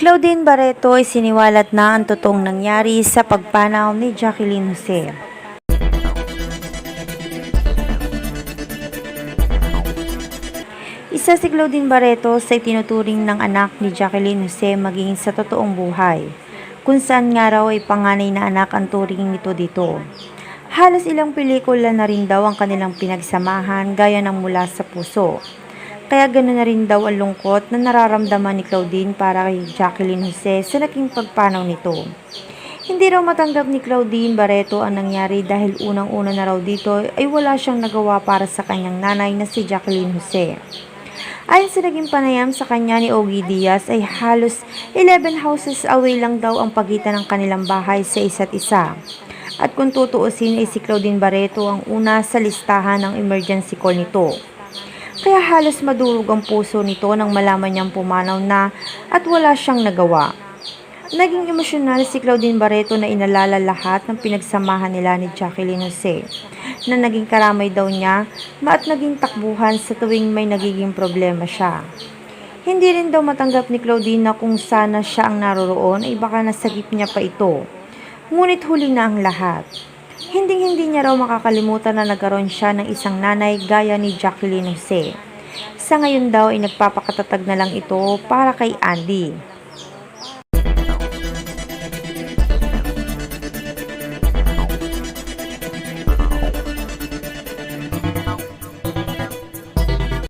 Claudine Barreto ay siniwalat na ang totoong nangyari sa pagpanaw ni Jacqueline Jose. Isa si Claudine Barreto sa itinuturing ng anak ni Jacqueline Jose maging sa totoong buhay, kung saan nga raw ay panganay na anak ang turing nito dito. Halos ilang pelikula na rin daw ang kanilang pinagsamahan gaya ng mula sa puso. Kaya ganoon na rin daw ang lungkot na nararamdaman ni Claudine para kay Jacqueline Jose sa naging pagpanaw nito. Hindi raw matanggap ni Claudine Barreto ang nangyari dahil unang-una na raw dito ay wala siyang nagawa para sa kanyang nanay na si Jacqueline Jose. Ayon sa naging panayam sa kanya ni Ogie Diaz ay halos 11 houses away lang daw ang pagitan ng kanilang bahay sa isa't isa. At kung tutuusin ay si Claudine Barreto ang una sa listahan ng emergency call nito. Kaya halos madurog ang puso nito nang malaman niyang pumanaw na at wala siyang nagawa. Naging emosyonal si Claudine Barreto na inalala lahat ng pinagsamahan nila ni Jacqueline Jose na naging karamay daw niya at naging takbuhan sa tuwing may nagiging problema siya. Hindi rin daw matanggap ni Claudine na kung sana siya ang naroroon ay baka nasagip niya pa ito. Ngunit huli na ang lahat. Hinding-hindi niya raw makakalimutan na nagkaroon siya ng isang nanay gaya ni Jacqueline Jose. Sa ngayon daw ay nagpapakatatag na lang ito para kay Andy.